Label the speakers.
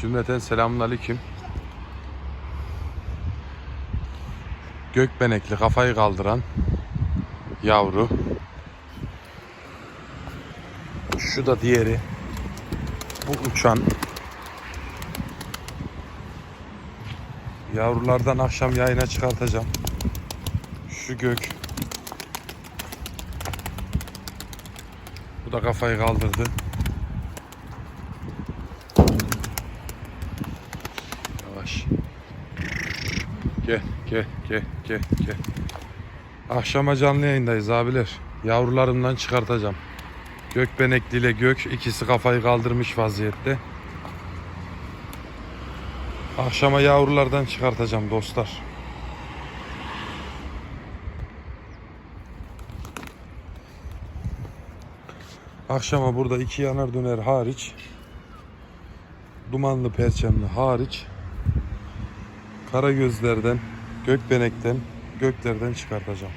Speaker 1: Cümleten selamun aleyküm. Gökbenekli kafayı kaldıran yavru. Şu da diğeri. Bu uçan. Yavrulardan akşam yayına çıkartacağım. Şu gök. Bu da kafayı kaldırdı. Yavaş. Gel, gel, gel, gel, gel. Akşama canlı yayındayız abiler. Yavrularımdan çıkartacağım. Gökbenekli ile gök ikisi kafayı kaldırmış vaziyette. Akşama yavrulardan çıkartacağım dostlar. Akşama burada iki yanar döner hariç dumanlı perçemli hariç kara gözlerden, gökbenekten, göklerden çıkartacağım.